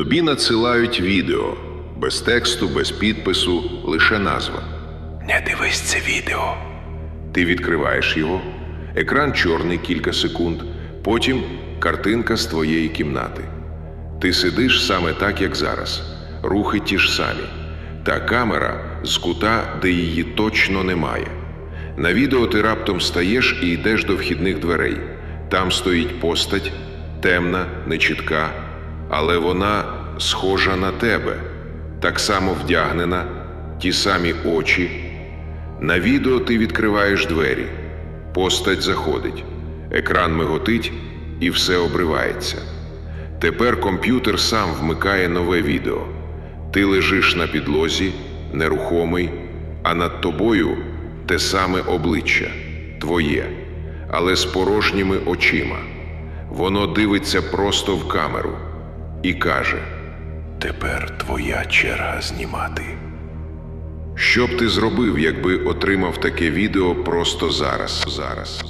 Тобі надсилають відео без тексту, без підпису, лише назва. Не дивись це відео. Ти відкриваєш його, екран чорний кілька секунд, потім картинка з твоєї кімнати. Ти сидиш саме так, як зараз, рухи ті ж самі, та камера з кута, де її точно немає. На відео ти раптом стаєш і йдеш до вхідних дверей. Там стоїть постать, темна, нечітка, але вона схожа на тебе, так само вдягнена, ті самі очі. На відео ти відкриваєш двері. Постать заходить, екран миготить і все обривається. Тепер комп'ютер сам вмикає нове відео. Ти лежиш на підлозі, нерухомий, а над тобою те саме обличчя твоє, але з порожніми очима. Воно дивиться просто в камеру і каже: Тепер твоя черга знімати. Що б ти зробив, якби отримав таке відео просто зараз, зараз?